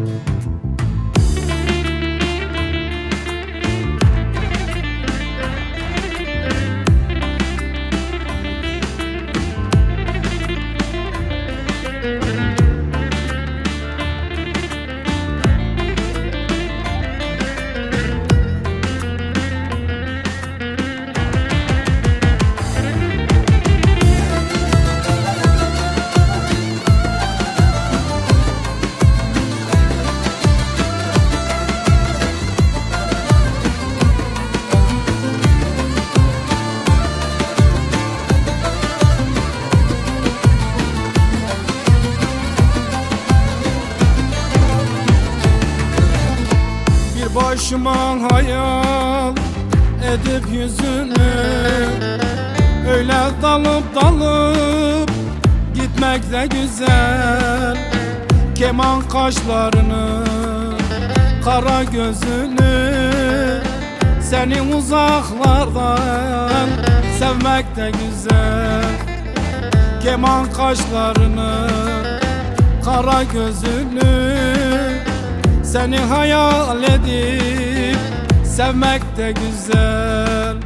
Bir başıma hayal edip yüzünü. Öyle dalıp dalıp gitmek de güzel. Keman kaşlarını, kara gözünü. Seni uzaklardan sevmek de güzel. Keman kaşlarını, kara gözünü seni hayal edip sevmek de güzel.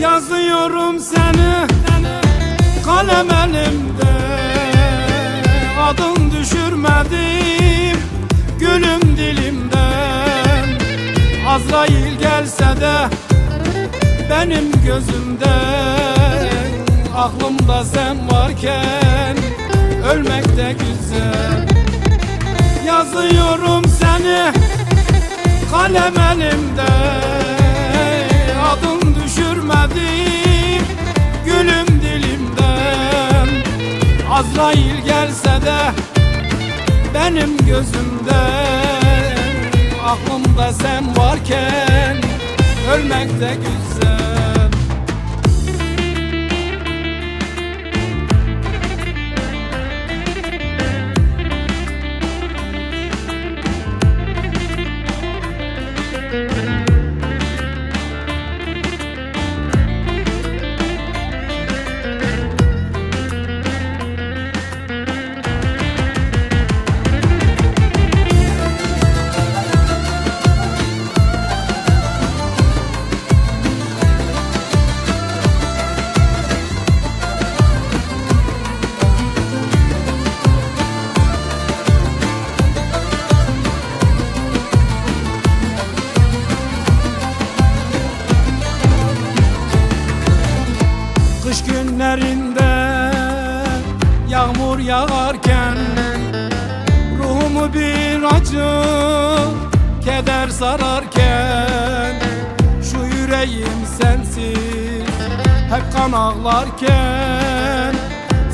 Yazıyorum seni kalem elimde. Adın düşürmedim gülüm dilimden. Azrail gelse de benim gözümde. Aklımda sen varken ölmek de güzel. Yazıyorum seni kalem elimde. Adın düşürmedim gülüm dilimden. Azrail gelse de benim gözümde. Aklımda sen varken ölmek de güzel Kış günlerinde yağmur yağarken Ruhumu bir acı keder sararken Şu yüreğim sensiz hep kan ağlarken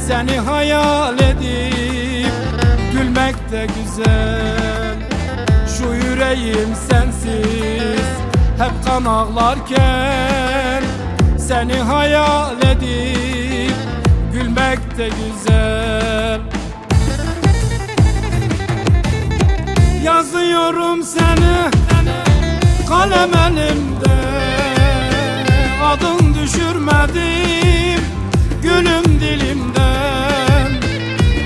Seni hayal edip gülmek de güzel. Şu yüreğim sensiz hep kan ağlarken Seni hayal edip gülmek de güzel. Yazıyorum seni kalem elimde. Adın düşürmedim gülüm dilimden.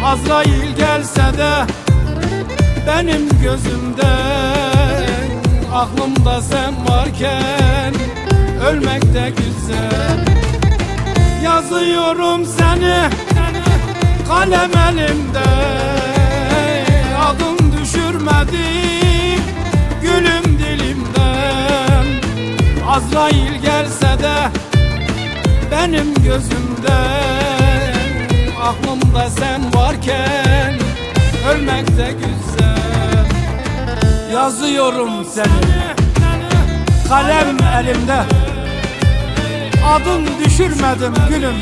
Azrail gelse de benim gözümde Aklımda sen varken ölmek de güzel Yazıyorum seni kalem elimde. Adın düşürmedim gülüm dilimden. Azrail gelse de benim gözümde Aklımda sen varken ölmek de güzel Yazıyorum seni kalem elimde Adın düşürmedim gülüm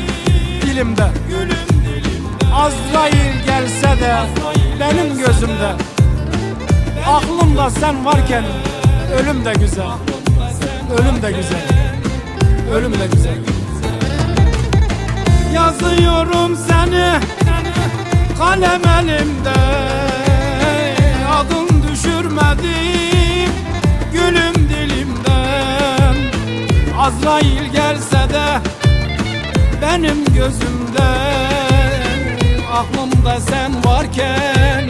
dilimde. Azrail gelse de benim gözümde. Aklımda sen varken ölüm de güzel. Ölüm de güzel. Ölüm de güzel. Yazıyorum seni kalem elimde Azrail gelse de benim gözümde Aklımda sen varken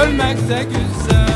Ölmek de güzel